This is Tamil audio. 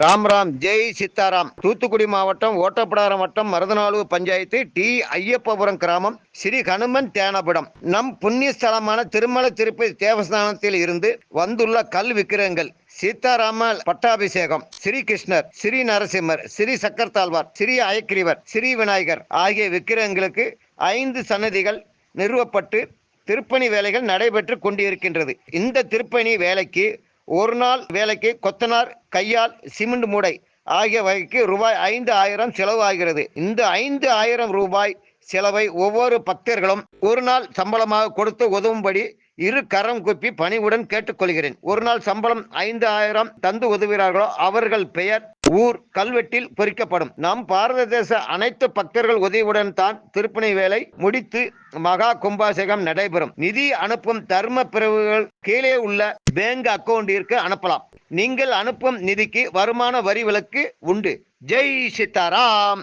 ராம் ராம் ஜெய் சித்தாராம். தூத்துக்குடி மாவட்டம் ஓட்டப்படாரம் வட்டம் மருதநாளு பஞ்சாயத்து டி. ஐயப்பபுரம் கிராமம் ஸ்ரீ ஹனுமன் தேனபுடம் நம் புண்ணிய ஸ்தலமான திருமல திருப்பதி தேவஸ்தானத்தில் இருந்து வந்துள்ள கல் விக்கிரகங்கள் சீதாராம பட்டாபிஷேகம் ஸ்ரீ கிருஷ்ணர் ஸ்ரீ நரசிம்மர் ஸ்ரீ சக்கரத்தாழ்வார் ஸ்ரீ அயக்கிரிவர் ஸ்ரீ விநாயகர் ஆகிய விக்கிரகங்களுக்கு ஐந்து சன்னதிகள் நிறுவப்பட்டு திருப்பணி வேலைகள் நடைபெற்று கொண்டிருக்கின்றது. இந்த திருப்பணி வேலைக்கு ஒரு நாள் வேலைக்கு கொத்தனார் கையால் சிமெண்ட் மூடை ஆகிய வகைக்கு ரூபாய் ஐந்து ஆயிரம் செலவு ஆகிறது. இந்த ஐந்து ஆயிரம் ரூபாய் செலவை ஒவ்வொரு பக்தர்களும் ஒரு நாள் சம்பளமாக கொடுத்து உதவும்படி இரு கரம் குப்பி பணிவுடன் கேட்டுக்கொள்கிறேன். ஒரு நாள் சம்பளம் ஐந்து ஆயிரம் தந்து உதவுகிறார்களோ அவர்கள் பெயர் ஊர் கல்வெட்டில் பொறிக்கப்படும். நம் பாரத தேச அனைத்து பக்தர்கள் உதவியுடன் தான் திருப்பணி வேலை முடித்து மகா கும்பாசேகம் நடைபெறும். நிதி அனுப்பும் தர்ம பிரிவுகள் கீழே உள்ள பேங்க் அக்கவுண்டிற்கு அனுப்பலாம். நீங்கள் அனுப்பும் நிதிக்கு வருமான வரி விலக்கு உண்டு. ஜெய் சீதாராம்.